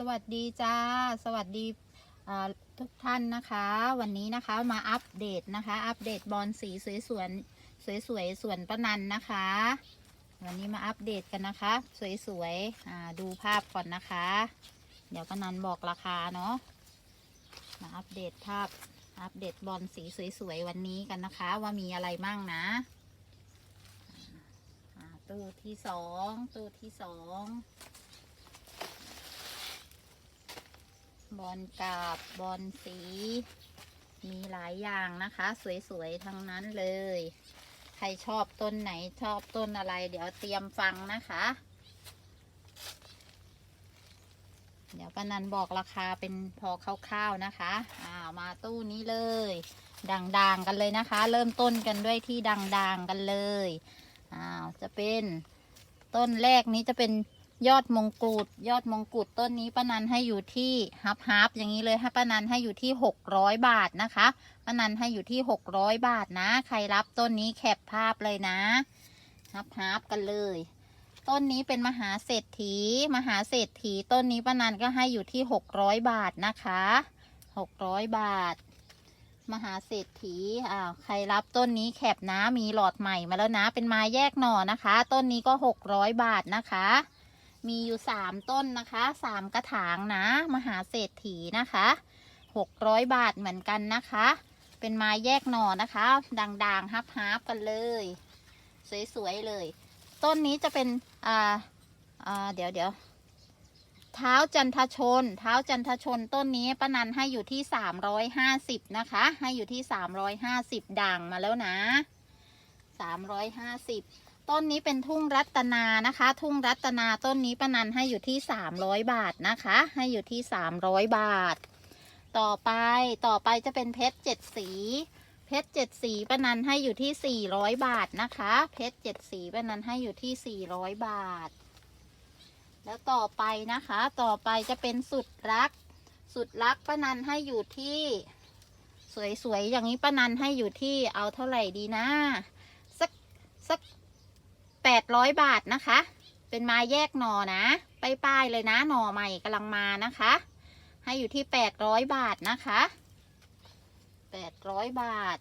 สวัสดีจ้า สวัสดีทุกท่านนะคะ วันนี้นะคะมาอัปเดตนะคะ อัปเดตบอลสีสวยสวนสวยสวยสวนประนันนะคะ วันนี้มาอัปเดตกันนะคะ สวยๆอ่าดูภาพก่อนนะคะ เดี๋ยวประนันบอกราคาเนาะมาอัปเดตภาพอัปเดตบอลสีสวยๆวันนี้กันนะคะ ว่ามีอะไรมั่งนะตู้ที่สองตู้ที่สอง บอลกาบบอลสี มีหลายอย่างนะคะ สวยๆ ทั้งนั้นเลย ใครชอบต้นไหนชอบต้นอะไร เดี๋ยวเตรียมฟังนะคะ เดี๋ยวป้านันบอกราคาเป็นพอคร่าวๆนะคะอ่ามาตู้นี้เลยดังๆกันเลยนะคะ เริ่มต้นกันด้วยที่ดังๆกันเลยอ้าวจะเป็นต้นแรกนี้จะเป็น ยอดมงกุฎยอดมงกุฎต้นนี้ป้านันให้อยู่ที่ฮับฮับอย่างนี้เลยให้ป้านันให้อยู่ที่หกร้อยบาทนะคะป้านันให้อยู่ที่หกร้อยบาทนะ ใครรับต้นนี้แคปภาพเลยนะฮับฮับกันเลย ต้นนี้เป็นมหาเศรษฐี มหาเศรษฐี ต้นนี้ป้านันก็ให้อยู่ที่หกร้อยบาทนะคะหกร้อยบาท มหาเศรษฐีอ้าวใครรับต้นนี้แคปนะมีหลอดใหม่มาแล้วนะ เป็นไม้แยกหน่อนะคะ ต้นนี้ก็หกร้อยบาทนะคะ มีอยู่สามต้นนะคะสามกระถางนะ มหาเศรษฐีนะคะหกร้อยบาทเหมือนกันนะคะ เป็นไม้แยกหน่อนะคะ ด่างๆฮับฮับๆกันเลย สวยๆเลย ต้นนี้จะเป็นอ่าอ่าเดี๋ยวเดี๋ยวเท้าจันทชน เท้าจันทชนต้นนี้ป้านันให้อยู่ที่สามร้อยห้าสิบนะคะ ให้อยู่ที่สามร้อยห้าสิบด่างมาแล้วนะสามร้อยห้าสิบ ต้นนี้เป็นทุ่งรัตนานะคะ ทุ่งรัตนาต้นนี้ป้านันให้อยู่ที่ 300 บาทนะคะ ให้อยู่ที่ 300 บาท ต่อไปต่อไปจะเป็นเพชรเจ็ดสี เพชรเจ็ดสีป้านันให้อยู่ที่ 400 บาทนะคะ เพชรเจ็ดสีป้านันให้อยู่ที่ 400 บาท แล้วต่อไปนะคะ ต่อไปจะเป็นสุดรัก สุดรักป้านันให้อยู่ที่สวยๆอย่างนี้ป้านันให้อยู่ที่เอาเท่าไหร่ดีนะ สักสัก แปดร้อยบาทนะคะ เป็นไม้แยกหน่อนะ ป้ายๆเลยนะหน่อใหม่กำลังมานะคะ ให้อยู่ที่แปดร้อยบาทนะคะแปดร้อยบาท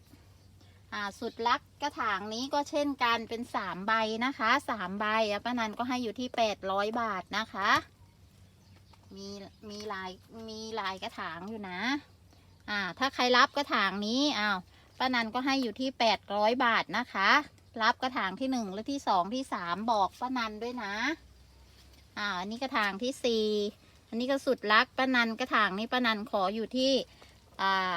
อ่า สุดลักกระถางนี้ก็เช่นกันเป็นสามใบนะคะสามใบป้านันก็ให้อยู่ที่แปดร้อยบาทนะคะ มีมีลายมีลายกระถางอยู่นะ อ่า ถ้าใครรับกระถางนี้อ้าวป้านันก็ให้อยู่ที่แปดร้อยบาทนะคะ รับกระถางที่หนึ่งและที่สองที่สามบอกป้านันด้วยนะ อ่าอันนี้กระถางที่สี่อันนี้ก็สุดรักป้านันกระถางนี้ป้านันขออยู่ที่อ่า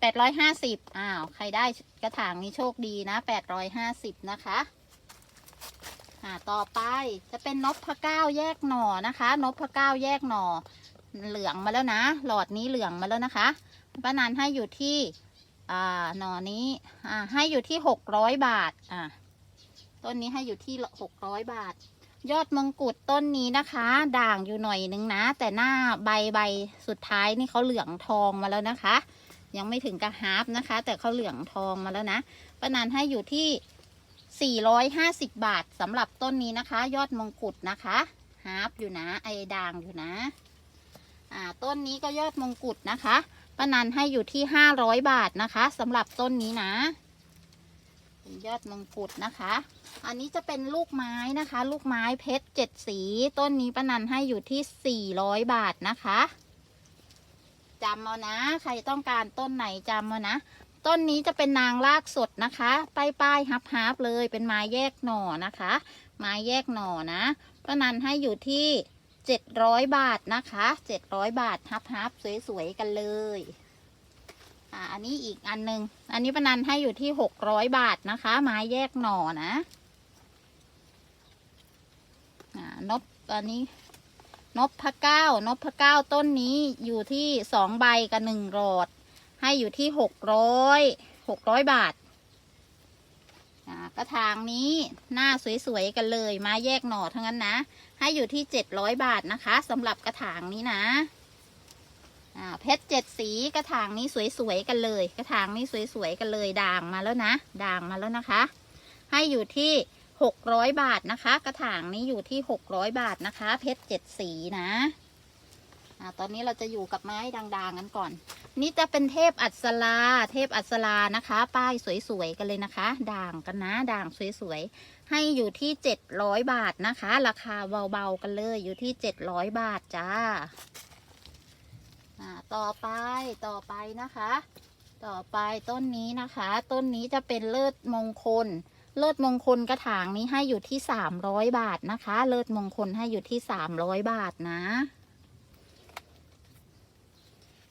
แปดร้อยห้าสิบอ้าวใครได้กระถางนี้โชคดีนะแปดร้อยห้าสิบนะคะอ่าต่อไปจะเป็นนพพะเก้าแยกหน่อนะคะนพพะเก้าแยกหน่อเหลืองมาแล้วนะ หลอดนี้เหลืองมาแล้วนะคะป้านันให้อยู่ที่ อ่าหน่อนี้อ่าให้อยู่ที่หกร้อยบาทอ่าต้นนี้ให้อยู่ที่หกร้อยบาท ยอดมงกุฎต้นนี้นะคะ ด่างอยู่หน่อยนึงนะ แต่หน้าใบใบสุดท้ายนี่เขาเหลืองทองมาแล้วนะคะ ยังไม่ถึงกระฮาร์ปนะคะ แต่เขาเหลืองทองมาแล้วนะป้านันให้อยู่ที่450 บาทสำหรับต้นนี้นะคะ ยอดมงกุฎนะคะฮาร์ปอยู่นะ ไอ้ด่างอยู่นะ อ่า ต้นนี้ก็ยอดมงกุฎนะคะ ป้านันให้อยู่ที่500บาทนะคะสำหรับต้นนี้นะเป็นยอดมงกุฎนะคะ อันนี้จะเป็นลูกไม้นะคะ ลูกไม้เพชรเจ็ดสี ต้นนี้ป้านันให้อยู่ที่400บาทนะคะจำเอานะ ใครต้องการต้นไหนจำเอานะ ต้นนี้จะเป็นนางรากสดนะคะป้ายป้ายฮับฮับเลยเป็นไม้แยกหน่อนะคะ ไม้แยกหน่อนะป้านันให้อยู่ที่ 700บาทนะคะ700บาทฮับฮับสวยๆกันเลย อ่า อันนี้อีกอันหนึ่งอันนี้ปนันให้อยู่ที่600บาทนะคะ ไม้แยกหน่อนะอ่านบอันนี้นบพะเก้านบพะเก้าต้นนี้อยู่ที่สองใบกับหนึ่งหลอด ให้อยู่ที่หกร้อยหกร้อยบาท กระถางนี้หน้าสวยๆกันเลยม้แยกหน่อทั้งนั้นนะ ให้อยู่ที่เจ็ดร้อยบาทนะคะสำหรับกระถางนี้นะเพชรเจ็ดสีกระถางนี้สวยๆกันเลย กระถางนี้สวยๆกันเลยด่างมาแล้วนะ ด่างมาแล้วนะคะ ให้อยู่ที่หกร้อยบาทนะคะ กระถางนี้อยู่ที่หกร้อยบาทนะคะ เพชรเจ็ดสีนะ อ่าตอนนี้เราจะอยู่กับไม้ด่างๆกันก่อน นี่จะเป็นเทพอัศราเทพอัศรานะคะ ป้ายสวยๆกันเลยนะคะ ด่างกันนะด่างสวยๆให้อยู่ที่700บาทนะคะ ราคาเบาๆกันเลยอยู่ที่700บาทจ้าต่อไปต่อไปนะคะ ต่อไปต้นนี้นะคะ ต้นนี้จะเป็นเลิศมงคล เลิศมงคลกระถางนี้ให้อยู่ที่300บาทนะคะ เลิศมงคลให้อยู่ที่300บาทนะ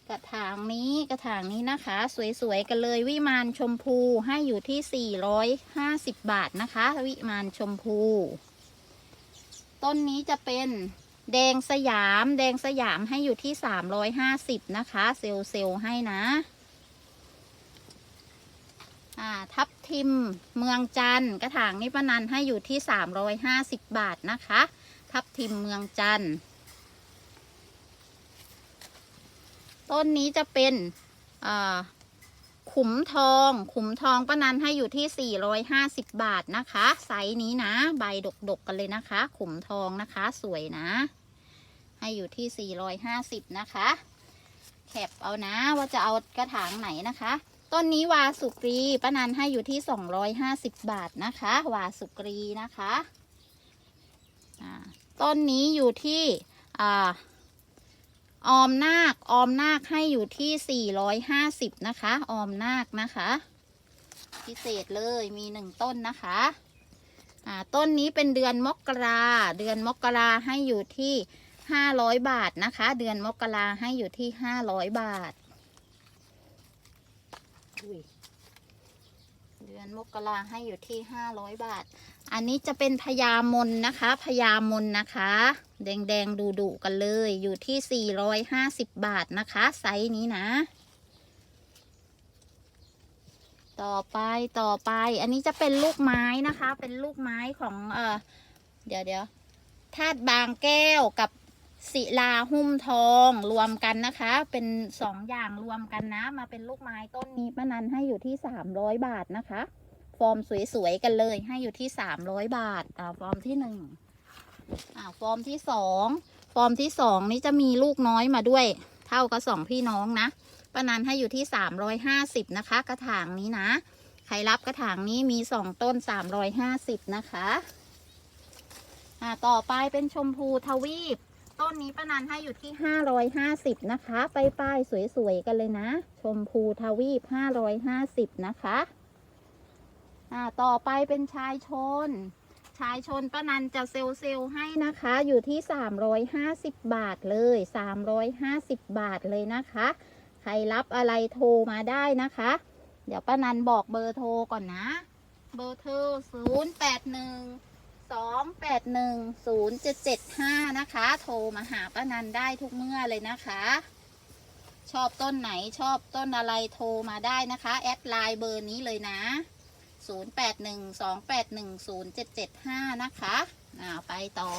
กระถางนี้กระถางนี้นะคะ สวยๆกันเลยวิมานชมพูให้อยู่ที่ 450 บาทนะคะ วิมานชมพู ต้นนี้จะเป็นแดงสยาม แดงสยามให้อยู่ที่ 350 นะคะ เซลเซลให้นะทับทิมเมืองจันทร์กระถางนี้ปนันให้อยู่ที่ 350 บาทนะคะ ทับทิมเมืองจันทร์ ต้นนี้จะเป็นขุมทอง ขุมทองป้านันให้อยู่ที่ 450 บาทนะคะ ไซส์นี้นะ ใบดกๆกันเลยนะคะ ขุมทองนะคะ สวยนะ ให้อยู่ที่ 450 นะคะ แคปเอานะว่าจะเอากระถางไหนนะคะ ต้นนี้วาสุกรีป้านันให้อยู่ที่ 250 บาทนะคะ วาสุกรีนะคะ ต้นนี้อยู่ที่อ่า ออมนาคออมนาคให้อยู่ที่ 450 นะคะ ออมนาคนะคะ พิเศษเลยมีหนึ่งต้นนะคะ อ่า ต้นนี้เป็นเดือนมกราเดือนมกราให้อยู่ที่ 500 บาทนะคะ เดือนมกราให้อยู่ที่ 500 บาท อนมกราให้อยู่ที่500บาท อันนี้จะเป็นพญามนนะคะพญามนนะคะ แดงๆดูดุกันเลยอยู่ที่450บาทนะคะ ไซส์นี้นะ ต่อไปต่อไป อันนี้จะเป็นลูกไม้นะคะ เป็นลูกไม้ของเออเดี๋ยวเดี๋ยวธาตุบางแก้วกับ ศิลาหุ้มทองรวมกันนะคะ เป็นสองอย่างรวมกันนะ มาเป็นลูกไม้ต้นนี้ป้านันให้อยู่ที่300บาทนะคะ ฟอร์มสวยๆกันเลย ให้อยู่ที่300บาทอ่าฟอร์มที่หนึ่งอ่าฟอร์มที่สองฟอร์มที่สองนี้จะมีลูกน้อยมาด้วย เท่ากับสองพี่น้องนะป้านันให้อยู่ที่350นะคะ กระถางนี้นะใครรับกระถางนี้มีสองต้น350นะคะ อ่าต่อไปเป็นชมพูทวีป ต้นนี้ป้านันให้อยู่ที่ 550 นะคะ ไปป้ายสวยๆกันเลยนะ ชมพูทวีป 550 นะคะอ่าต่อไปเป็นชายชน ชายชนป้านันจะเซลล์เซลล์ให้นะคะ อยู่ที่ 350 บาทเลย 350 บาทเลยนะคะ ใครรับอะไรโทรมาได้นะคะ เดี๋ยวป้านันบอกเบอร์โทรก่อนนะ เบอร์โทร0 8 1 2 8 1 0 7 7 5 นะคะ โทรมาหาป้านันได้ทุกเมื่อเลยนะคะ ชอบต้นไหนชอบต้นอะไรโทรมาได้นะคะ แอดไลน์เบอร์นี้เลยนะ 0812810775 นะคะอ่าไปต่อ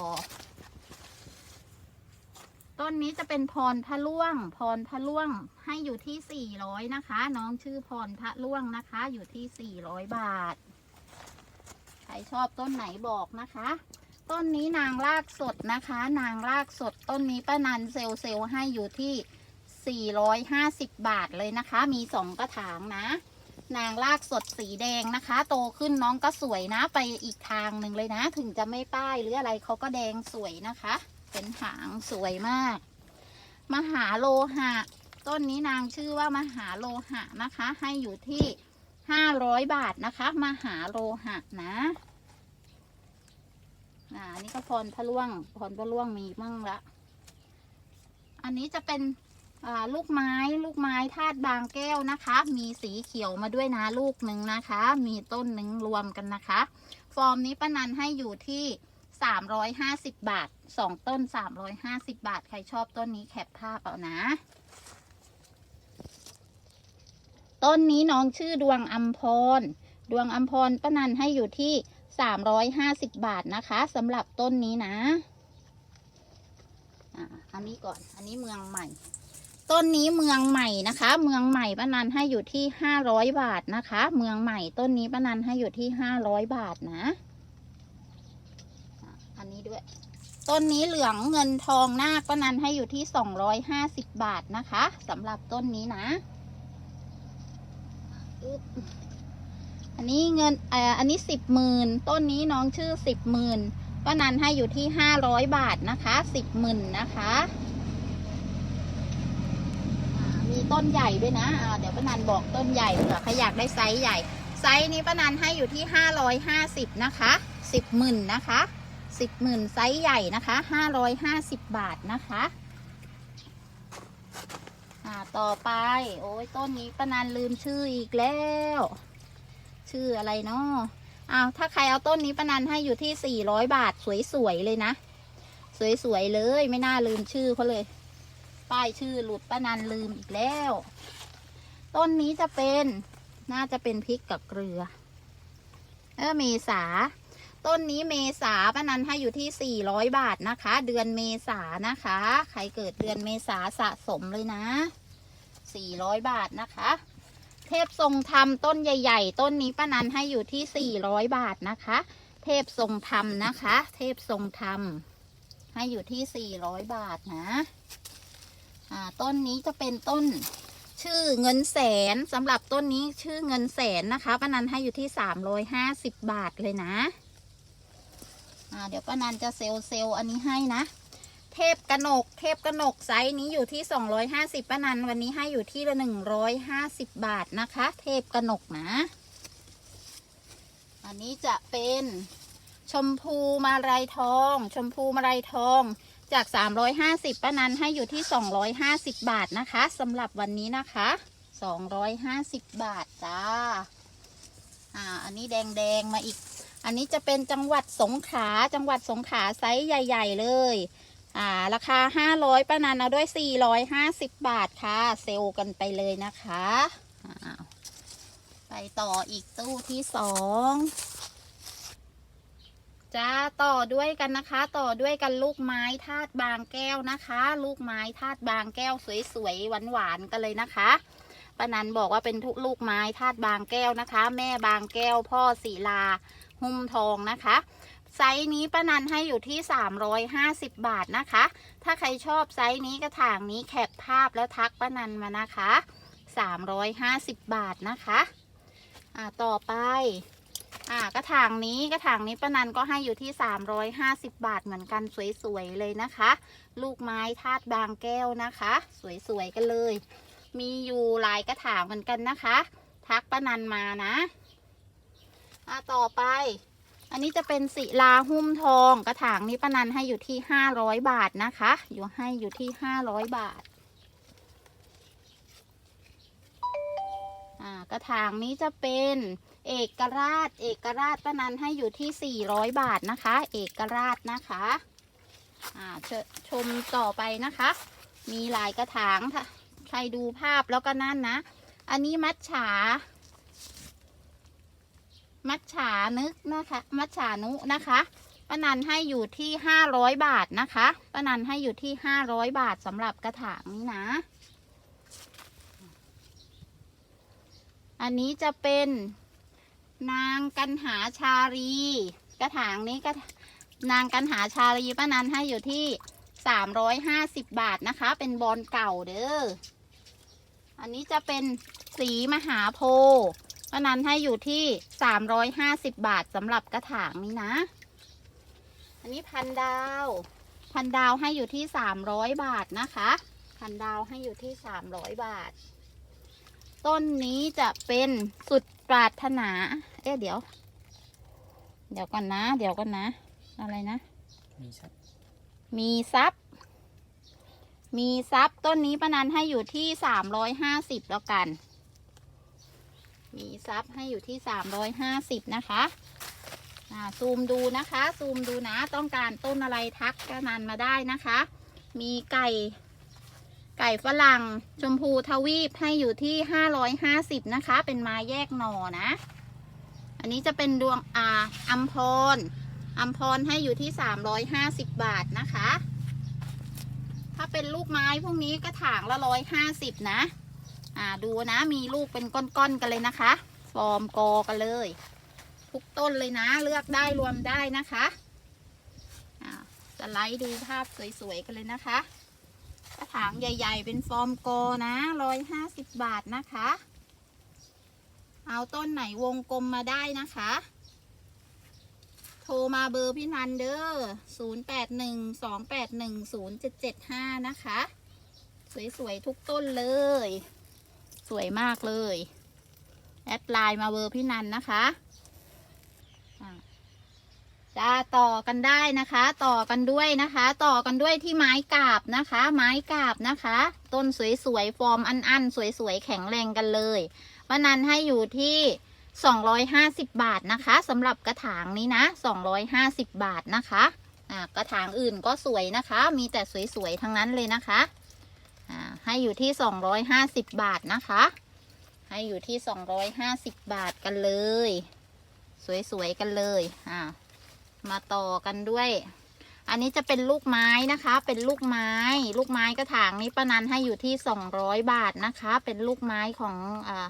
ต้นนี้จะเป็นพรพระล่วง พรพระล่วงให้อยู่ที่ 400 นะคะ น้องชื่อพรพระล่วงนะคะ อยู่ที่ 400 บาท ใครชอบต้นไหนบอกนะคะ ต้นนี้นางรากสดนะคะ นางรากสดต้นนี้ป้านันเซลเซลให้อยู่ที่ 450 บาทเลยนะคะ มีสองกระถางนะ นางลากสดสีแดงนะคะ โตขึ้นน้องก็สวยนะไปอีกทางหนึ่งเลยนะ ถึงจะไม่ป้ายหรืออะไรเขาก็แดงสวยนะคะ เป็นหางสวยมาก มหาโลหะ ต้นนี้นางชื่อว่ามหาโลหะนะคะ ให้อยู่ที่ ห้าร้อยบาทนะคะมหาโลหะนะอ่านนี้ก็พรพระล่วงพรพระล่วงมีมั่งละ อันนี้จะเป็นอ่าลูกไม้ลูกไม้ธาตุบางแก้วนะคะ มีสีเขียวมาด้วยนะลูกหนึ่งนะคะ มีต้นหนึ่งรวมกันนะคะ ฟอร์มนี้ป้านันให้อยู่ที่ 350 บาทสองต้น 350 บาท ใครชอบต้นนี้แคปภาพเอานะ ต้นนี้น้องชื่อดวงอัมพร ดวงอัมพรป้านันให้อยู่ที่ 350 บาทนะคะสำหรับต้นนี้นะอันนี้ก่อน อันนี้เมืองใหม่ ต้นนี้เมืองใหม่นะคะ เมืองใหม่ป้านันให้อยู่ที่ห้าร้อยบาทนะคะ เมืองใหม่ต้นนี้ป้านันให้อยู่ที่ห้าร้อยบาทนะอะอันนี้ด้วยต้นนี้เหลืองเงินทองนาคป้านันให้อยู่ที่สองร้อยห้าสิบบาทนะคะสำหรับต้นนี้นะ อึ๊บอันนี้เงินเอ่ออันนี้สิบหมื่นต้นนี้น้องชื่อสิบหมื่นป้านันให้อยู่ที่ห้าร้อยบาทนะคะสิบหมื่นนะคะมีต้นใหญ่ด้วยนะอ่าเดี๋ยวป้านันบอกต้นใหญ่เผื่อใครอยากได้ไซส์ใหญ่ ไซส์นี้ป้านันให้อยู่ที่ห้าร้อยห้าสิบนะคะสิบหมื่นนะคะสิบหมื่นไซส์ใหญ่นะคะห้าร้อยห้าสิบบาทนะคะ ต่อไป โอ้ยต้นนี้ป้านันลืมชื่ออีกแล้ว ชื่ออะไรเนาะอ้าวถ้าใครเอาต้นนี้ป้านันให้อยู่ที่สี่ร้อยบาทสวยๆเลยนะ สวยๆเลยไม่น่าลืมชื่อเขาเลย ป้ายชื่อหลุดป้านันลืมอีกแล้ว ต้นนี้จะเป็นน่าจะเป็นพริกกับเกลือ เออเมษา ต้นนี้เมษาป้านันให้อยู่ที่ 400 บาทนะคะ เดือนเมษานะคะ ใครเกิดเดือนเมษาสะสมเลยนะ 400 บาทนะคะ เทพทรงธรรมต้นใหญ่ ๆ ต้นนี้ป้านันให้อยู่ที่ 400 บาทนะคะ เทพทรงธรรมนะคะ เทพทรงธรรมให้อยู่ที่ 400 บาทนะอ่าต้นนี้จะเป็นต้นชื่อเงินแสนสำหรับต้นนี้ชื่อเงินแสนนะคะป้านันให้อยู่ที่สามร้อยห้าสิบบาทเลยนะอ่าเดี๋ยวป้านันจะเซลล์เซลล์อันนี้ให้นะ เทพกนก เทพกนกไซส์นี้อยู่ที่สองร้อยห้าสิบป้านันวันนี้ให้อยู่ที่ละหนึ่งร้อยห้าสิบบาทนะคะ เทพกนกนะ อันนี้จะเป็นชมพูมาลายทอง ชมพูมาลายทองจาก 350ป้านันให้อยู่ที่ 250 บาทนะคะสำหรับวันนี้นะคะ 250 บาทจ้าอ่าอันนี้แดงๆมาอีก อันนี้จะเป็นจังหวัดสงขลาจังหวัดสงขลาไซส์ใหญ่ ๆ เลย อ่าราคา500ป้านันเอาด้วย450บาทค่ะ เซลกันไปเลยนะคะอ่าไปต่ออีกตู้ที่สองจ้าต่อด้วยกันนะคะ ต่อด้วยกันลูกไม้ธาตุบางแก้วนะคะ ลูกไม้ธาตุบางแก้วสวยๆหวานๆกันเลยนะคะป้านันบอกว่าเป็นทุกลูกไม้ธาตุบางแก้วนะคะ แม่บางแก้วพ่อศิลาหุ้มทองนะคะ ไซส์นี้ป้านันให้อยู่ที่ 350 บาทนะคะ ถ้าใครชอบไซส์นี้กระถางนี้แคปภาพแล้วทักป้านันมานะคะ 350 บาทนะคะอ่าต่อไปอ่ากระถางนี้กระถางนี้ป้านันก็ให้อยู่ที่ 350 บาทเหมือนกันสวยๆเลยนะคะ ลูกไม้ธาตุบางแก้วนะคะ สวยๆกันเลย มีอยู่หลายกระถางเหมือนกันนะคะ ทักป้านันมานะอ่าต่อไป อันนี้จะเป็นศิลาหุ้มทองกระถางนี้ป้านันให้อยู่ที่500บาทนะคะ อยู่ให้อยู่ที่500บาทอ่ากระถางนี้จะเป็นเอกราช เอกราชป้านันให้อยู่ที่ 400 บาทนะคะ เอกราชนะคะอ่าชชมต่อไปนะคะ มีหลายกระถางถ้าใครดูภาพแล้วก็นั่นนะ อันนี้มัดฉา มัดฉานึกนะคะ มัดฉานุนะคะป้านันให้อยู่ที่500บาทนะคะป้านันให้อยู่ที่500บาทสำหรับกระถางนี้นะ อันนี้จะเป็นนางกันหาชาลีกระถางนี้ก็นางกันหาชาลีป้านันให้อยู่ที่สามร้อยห้าสิบบาทนะคะ เป็นบอลเก่าเด้อ อันนี้จะเป็นสีมหาโพานันให้อยู่ที่สามร้อยห้าสิบบาทสำหรับกระถางนี้นะ อันนี้พันดาว พันดาวให้อยู่ที่สามร้อยบาทนะคะ พันดาวให้อยู่ที่สามร้อยบาท ต้นนี้จะเป็นสุดปรารถนา เอ๊ะเดี๋ยว เดี๋ยวก่อนนะ เดี๋ยวก่อนนะ อะไรนะ มีชัดมีซับมีซับต้นนี้ป้านันให้อยู่ที่สามร้อยห้าสิบแล้วกัน มีซับให้อยู่ที่สามร้อยห้าสิบนะคะซูมดูนะคะ ซูมดูนะ ต้องการต้นอะไรทักป้านันมาได้นะคะ มีไก่ ไก่ฝรั่งชมพูทวีปให้อยู่ที่ห้าร้อยห้าสิบนะคะ เป็นไม้แยกหน่อนะ อันนี้จะเป็นดวงอาอัมพรอัมพรให้อยู่ที่สามร้อยห้าสิบบาทนะคะ ถ้าเป็นลูกไม้พวกนี้กระถางละร้อยห้าสิบนะ อ่าดูนะมีลูกเป็นก้อนๆกันเลยนะคะฟอร์มกอกันเลย ทุกต้นเลยนะ เลือกได้รวมได้นะคะอ่าไลด์ดูภาพสวยๆกันเลยนะคะกระถางใหญ่ ๆ เป็นฟอร์มโกนะร้อยห้าสิบบาทนะคะ เอาต้นไหนวงกลมมาได้นะคะ โทรมาเบอร์พี่นันเด้อศูนย์แปดหนึ่งสองแปดหนึ่งศูนย์เจ็ดเจ็ดห้านะคะ สวย ๆ ทุกต้นเลย สวยมากเลย แอดไลน์มาเบอร์พี่นันนะคะจะต่อกันได้นะคะ ต่อกันด้วยนะคะ ต่อกันด้วยที่ไม้กาบนะคะ ไม้กาบนะคะ ต้นสวยๆฟอร์มอันๆสวยๆแข็งแรงกันเลยวันนั้นให้อยู่ที่250 บาทนะคะสำหรับกระถางนี้นะ 250 บาทนะคะ กระถางอื่นก็สวยนะคะ มีแต่สวยๆ ทั้งนั้นเลยนะคะ ให้อยู่ที่ 250 บาทนะคะ ให้อยู่ที่ 250 บาทกันเลย สวยๆกันเลยอ่ามาต่อกันด้วย อันนี้จะเป็นลูกไม้นะคะ เป็นลูกไม้ ลูกไม้กระถางนี้ป้านันให้อยู่ที่ 200 บาทนะคะ เป็นลูกไม้ของอ่า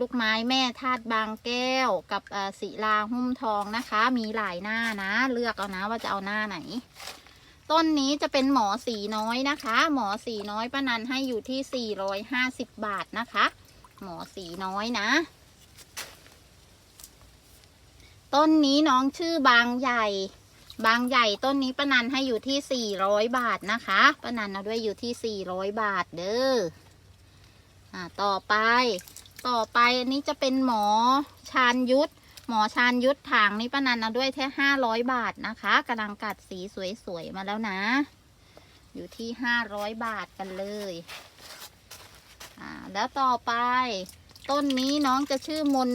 ลูกไม้แม่ธาตุบางแก้วกับอ่อศิลาหุ้มทองนะคะ มีหลายหน้านะ เลือกเอานะว่าจะเอาหน้าไหน ต้นนี้จะเป็นหมอสีน้อยนะคะ หมอสีน้อยป้านันให้อยู่ที่ 450 บาทนะคะ หมอสีน้อยนะ ต้นนี้น้องชื่อบางใหญ่ บางใหญ่ต้นนี้ป้านันให้อยู่ที่ 400 บาทนะคะป้านันเอาด้วยอยู่ที่ 400 บาทเด้ออ่าต่อไป ต่อไปอันนี้จะเป็นหมอชาญยุทธ หมอชาญยุทธถางนี้ป้านันเอาด้วยแค่ห้าร้อยบาทนะคะกำลังกัดสีสวยๆมาแล้วนะ อยู่ที่ห้าร้อยบาทกันเลยอ่าแล้วต่อไป ต้นนี้น้องจะชื่อมน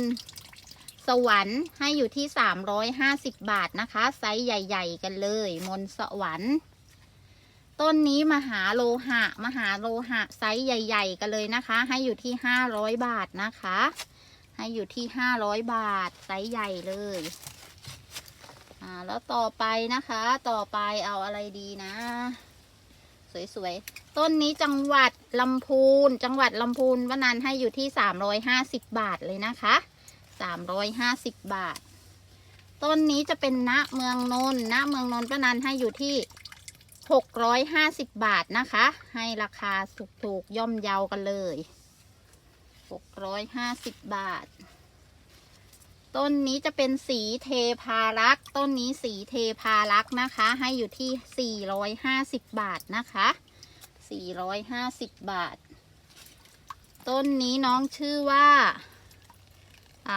สวรรค์ให้อยู่ที่สามร้อยห้าสิบบาทนะคะ ไซส์ใหญ่ ๆ กันเลย มนสวรรค์ต้นนี้มหาโลหะ มหาโลหะไซส์ใหญ่ ๆ กันเลยนะคะ ให้อยู่ที่ห้าร้อยบาทนะคะ ให้อยู่ที่ห้าร้อยบาท ไซส์ใหญ่เลย อ่า แล้วต่อไปนะคะ ต่อไปเอาอะไรดีนะ สวยๆ ต้นนี้จังหวัดลำพูน จังหวัดลำพูนวันนั้นให้อยู่ที่สามร้อยห้าสิบบาทเลยนะคะสามร้อยห้าสิบบาท ต้นนี้จะเป็นณเมืองนนท์ณเมืองนนท์ป้านันให้อยู่ที่650 บาทนะคะ ให้ราคาถูกๆย่อมเยากันเลย 650 บาท ต้นนี้จะเป็นสีเทพารักษ์ต้นนี้สีเทพารักษ์นะคะ ให้อยู่ที่ 450 บาทนะคะ 450 บาท ต้นนี้น้องชื่อว่า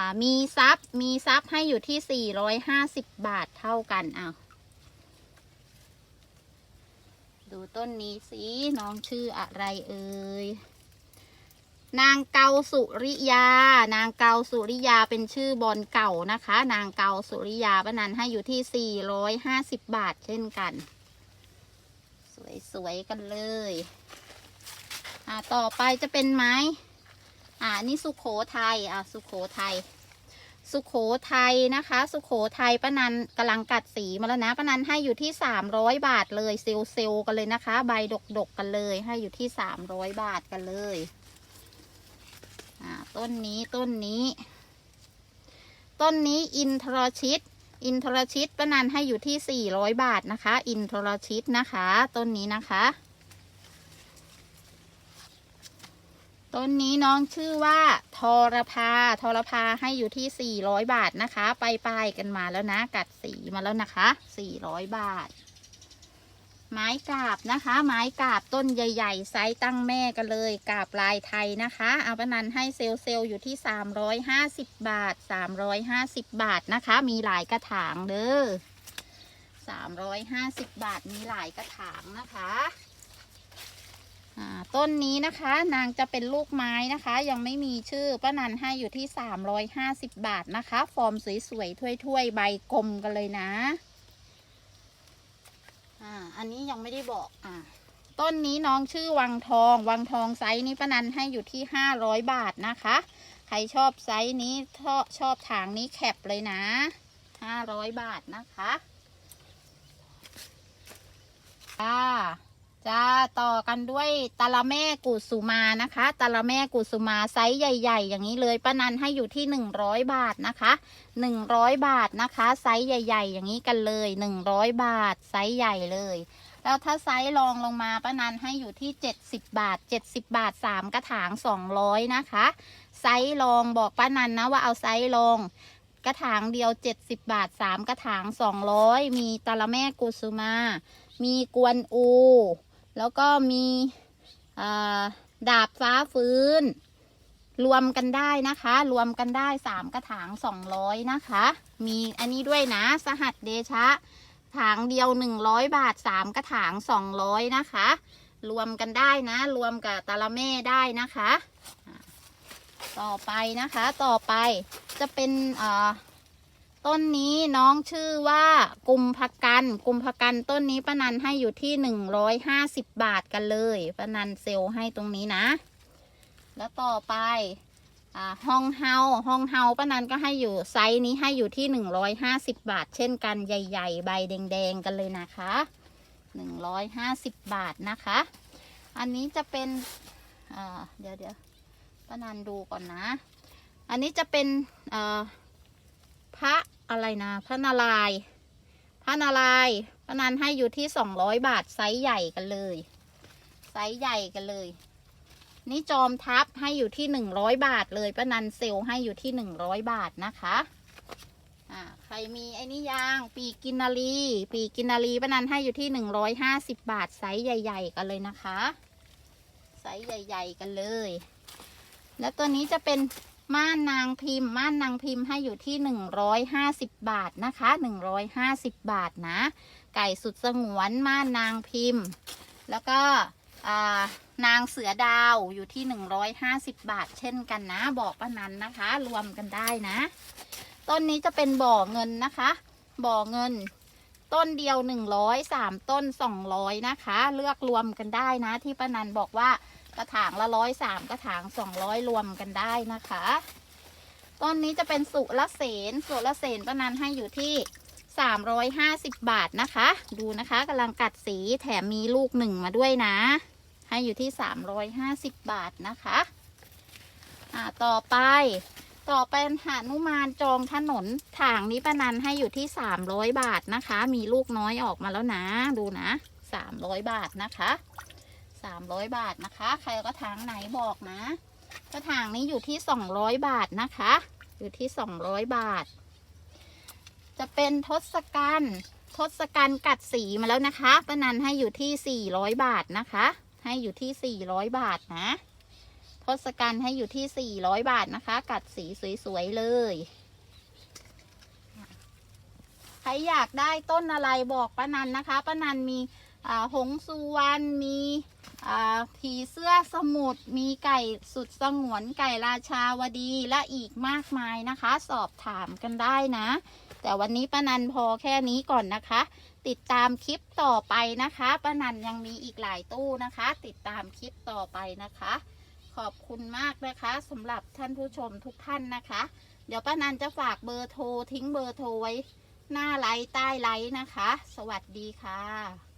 ามีซับมีซับให้อยู่ที่ 450 บาทเท่ากันอ้าดูต้นนี้สิน้องชื่ออะไรเอ่ย นางเกาสุริยา นางเกาสุริยาเป็นชื่อบอลเก่านะคะ นางเกาสุริยาปนันให้อยู่ที่ 450 บาทเช่นกัน สวยๆกันเลย อ่าต่อไปจะเป็นไม้ อ่านี่สุขโขทัยอ่าสุขโขทัยสุขโขทัยนะคะ สุขโขทัยป้านันกำลังกัดสีมาแล้วนะป้านันให้อยู่ที่สามร้อยบาทเลยเซลเซลกันเลยนะคะ ใบดกๆกกันเลย ให้อยู่ที่สามร้อยบาทกันเลย ต้นนี้ต้นนี้ ต้นนี้อินทรชิต อินทรชิตป้านันให้อยู่ที่สี่ร้อยบาทนะคะ อินทรชิตนะคะ ต้นนี้นะคะ ต้นนี้น้องชื่อว่า ทรพาทรพาให้อยู่ที่400บาทนะคะ ไปปลายกันมาแล้วนะ กัดสีมาแล้วนะคะ400บาท ไม้กาบนะคะ ไม้กาบต้นใหญ่ๆไซส์ตั้งแม่กันเลยกาบลายไทยนะคะ เอาปนันให้เซลลเซลล์อยู่ที่ 350 บาท 350 บาทนะคะ มีหลายกระถางเด้อ350 บาทมีหลายกระถางนะคะต้นนี้นะคะนางจะเป็นลูกไม้นะคะ ยังไม่มีชื่อป้านันให้อยู่ที่ 350 บาทนะคะ ฟอร์มสวยๆถ้วยๆ ใบกลมกันเลยนะ อ่า อันนี้ยังไม่ได้บอก อ่า ต้นนี้น้องชื่อวังทอง วังทองไซส์นี้ป้านันให้อยู่ที่ห้าร้อยบาทนะคะ ใครชอบไซส์นี้ชอบชอบถางนี้แคปเลยนะห้าร้อยบาทนะคะ อ่า จะต่อกันด้วยตะละแม่กุสุมานะคะตะละแม่กุสุมาไซส์ใหญ่ ๆ อย่างนี้เลยป้านันให้อยู่ที่หนึ่งร้อยบาทนะคะหนึ่งร้อยบาทนะคะไซส์ใหญ่ ๆ อย่างนี้กันเลยหนึ่งร้อยบาทไซส์ใหญ่เลย แล้วถ้าไซส์รองลงมาป้านันให้อยู่ที่เจ็ดสิบบาทเจ็ดสิบบาทสามกระถางสองร้อยนะคะ ไซส์รองบอกป้านันนะว่าเอาไซส์รองกระถางเดียว 70 บาท 3 กระถาง 200 มีตะละแม่กุสุมา มีกวนอู แล้วก็มีดาบฟ้าฟื้น รวมกันได้นะคะ รวมกันได้3กระถาง200นะคะ มีอันนี้ด้วยนะ สหัสเดชะ ถางเดียว100บาท3กระถาง200นะคะ รวมกันได้นะ รวมกับตะละแม่ได้นะคะ ต่อไปนะคะ ต่อไปจะเป็นอ่า ต้นนี้น้องชื่อว่ากุมภกันกุมภกันต้นนี้ป้านันให้อยู่ที่150บบาทกันเลยป้านันเซลให้ตรงนี้นะ แล้วต่อไปอ่าฮองเฮาฮองเฮาป้านันก็ให้อยู่ไซส์นี้ให้อยู่ที่150บาท เช่นกันใหญ่ ๆ ใบแดงๆกันเลยนะคะ150บบาทนะคะ อันนี้จะเป็นเดี๋ยวเดี๋ยวป้านันดูก่อนนะ อันนี้จะเป็นเอ่อ พระอะไรนะ พระนาราย พระนารายณ์ป้านันให้อยู่ที่200บาทไซส์ใหญ่กันเลย ไซส์ใหญ่กันเลย นี่จอมทัพให้อยู่ที่100บาทเลยป้านันเซลให้อยู่ที่100บาทนะคะอ่าใครมีไอ้นี่ยาง ปีกกินนารีปีกกินนารีป้านันให้อยู่ที่150บาทไซส์ใหญ่ ๆ กันเลยนะคะไซส์ใหญ่ ๆ กันเลย แล้วตัวนี้จะเป็น ม่านนางพิมพ์ ม่านนางพิมพ์ให้อยู่ที่ 150 บาทนะคะ 150 บาทนะ ไก่สุดสงวนม่านนางพิมพ์ แล้วก็นางเสือดาวอยู่ที่ 150 บาท เช่นกันนะ บอกป้านันนะคะ รวมกันได้นะ ต้นนี้จะเป็นบ่อเงินนะคะ บ่อเงิน ต้นเดียว 100 3ต้น 200 นะคะ เลือกรวมกันได้นะ ที่ป้านันบอกว่า กระถางละร้อยสามกระถางสองร้อยรวมกันได้นะคะต้นนี้จะเป็นสุรเสนสุรเสนป้านันให้อยู่ที่สามร้อยห้าสิบบาทนะคะ ดูนะคะกำลังกัดสีแถมมีลูกหนึ่งมาด้วยนะ ให้อยู่ที่สามร้อยห้าสิบบาทนะคะอ่าต่อไป ต่อไปหานุมานจองถนนถางนี้ป้านันให้อยู่ที่สามร้อยบาทนะคะ มีลูกน้อยออกมาแล้วนะ ดูนะสามร้อยบาทนะคะ สามร้อยบาทนะคะ ใครก็ถางไหนบอกนะ กระถางนี้อยู่ที่สองร้อยบาทนะคะ อยู่ที่สองร้อยบาท จะเป็นทศกัณฐ์ทศกัณฐ์กัดสีมาแล้วนะคะป้านันให้อยู่ที่สี่ร้อยบาทนะคะ ให้อยู่ที่สี่ร้อยบาทนะทศกัณฐ์ให้อยู่ที่ 400 บาทนะคะ กัดสีสวยๆเลยใครอยากได้ต้นอะไรบอกป้านันนะคะป้านันมีหงสุวรรณมี ผีเสื้อสมุทรมีไก่สุดสงวนไก่ราชาวดีและอีกมากมายนะคะ สอบถามกันได้นะ แต่วันนี้ป้านันพอแค่นี้ก่อนนะคะ ติดตามคลิปต่อไปนะคะป้านันยังมีอีกหลายตู้นะคะ ติดตามคลิปต่อไปนะคะ ขอบคุณมากนะคะสำหรับท่านผู้ชมทุกท่านนะคะ เดี๋ยวป้านันจะฝากเบอร์โทรทิ้งเบอร์โทรไว้หน้าไลน์ใต้ไลน์นะคะ สวัสดีค่ะ